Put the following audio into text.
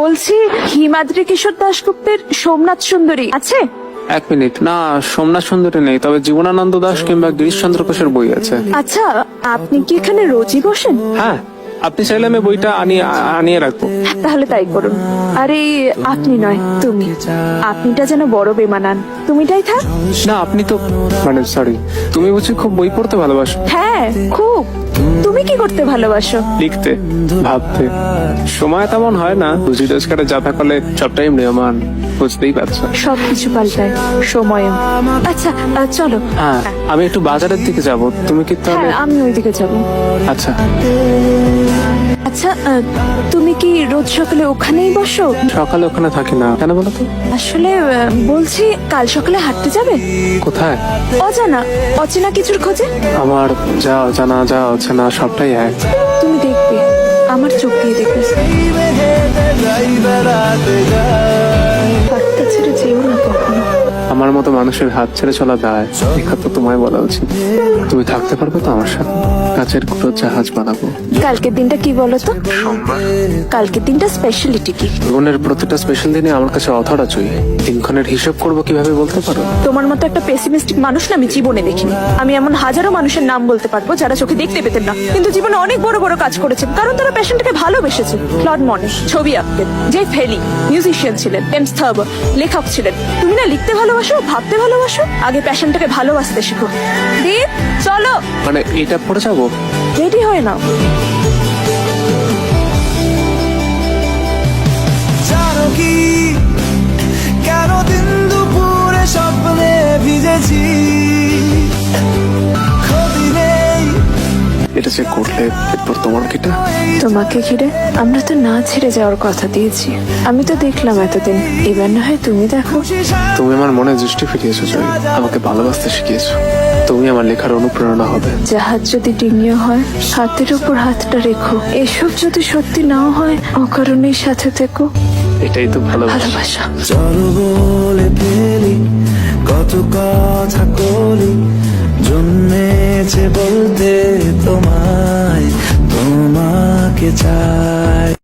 বলছি হিমাদ্রি কিশোর দাশগুপ্তের সোমনাথ সুন্দরী আছে? এক মিনিট। না সোমনাথ সুন্দরী নেই তবে জীবনানন্দ দাস কিংবা গিরিশচন্দ্র ঘোষের বই আছে। আচ্ছা আপনি কি এখানে রোজই বসেন? হ্যাঁ আপনি চাইলে আমি বইটা আনিয়ে আনিয়ে রাখব। তাহলে তাই করুন। আরে আপনি নয় তুমি। আপনিটা যেন বড় বেমানান। তুমিটাই থাক। না আপনি তো মানে সরি তুমি বুঝি খুব বই পড়তে ভালোবাসো। হ্যাঁ খুব। তুমি কি করতে ভালোবাসো? লিখতে, ভাবতে। সময় তেমন হয় না রুজি রোজগারে যা থাকলে সবটাই নিয়মান বুঝতেই পারছ। সবকিছু পাল্টায় সময়ও আচ্ছা আহ, চলো। হ্যাঁ আমি একটু বাজারের দিকে যাব। তুমি কি তাহলে হ্যাঁ আমি ওইদিকে যাব। আচ্ছা। আচ্ছা আহ, তুমি কি রোজ সকালে ওখানেই বসো? সকালে ওখানে থাকি না। কেন বলো তো? আসলে আহ, বলছি কাল সকালে হাঁটতে যাবে? কোথায়? অজানা অচেনা কিছুর খোঁজে? আমার যা অজানা যা অচেনা সবটাই এক। তুমি দেখবে আমার চোখ দিয়ে দেখবে। আমার মতো মানুষের হাত ছেড়ে চলা দায়। দেখা তো তোমায় বলা উচিত। তুমি থাকতে পারবে তো আমার সাথে। কাছের কুটো জাহাজ বানাবো। কালকের দিনটা কি বলো তো? কালকের দিনটা স্পেশালিটি কি? জীবনের প্রতিটা স্পেশাল দিনে আমার কাছে অথরা চুই দিনক্ষণের হিসেব করব কীভাবে বলতে পারো? তোমার মতো একটা পেসিমিস্টিক মানুষ না আমি জীবনে দেখিনি। আমি এমন হাজারো মানুষের নাম বলতে পারব যারা চোখে দেখতে পেতেন না। কিন্তু জীবনে অনেক বড় বড় কাজ করেছেন। কারণ তারা প্যাশনটাকে ভালোবেসেছে। ক্লড মনে ছবি আঁকতেন। যে ফেলি মিউজিশিয়ান ছিলেন। এমস থার্বার লেখক ছিলেন। তুমি না লিখতে ভালোবাসো ভাবতে ভালোবাসো আগে প্যাশনটাকে ভালোবাসতে শেখো। দীপ চলো। মানে এটা পড়ে যাব? রেডি হয়ে নাও। এটা যে করলে এরপর তোমার কিটা তোমাকে ঘিরে আমরা তো না ছেড়ে যাওয়ার কথা দিয়েছি। আমি তো দেখলাম এতদিন। এবার না হয় তুমি দেখো। তুমি আমার মনে দৃষ্টি ফিরিয়েছো জয়। আমাকে ভালোবাসতে শিখিয়েছো। তুমি আমার লেখার অনুপ্রেরণা হবে। জাহাজ যদি ডিঙিয়ে হয় হাতের উপর হাতটা রেখো। এসব যদি সত্যি নাও হয় অকারণেই সাথে থেকো। এটাই তো ভালোবাসা। ভালোবাসা। চলো বলে ফেলি কত কথা কলি জন্মেছে বলতে চাই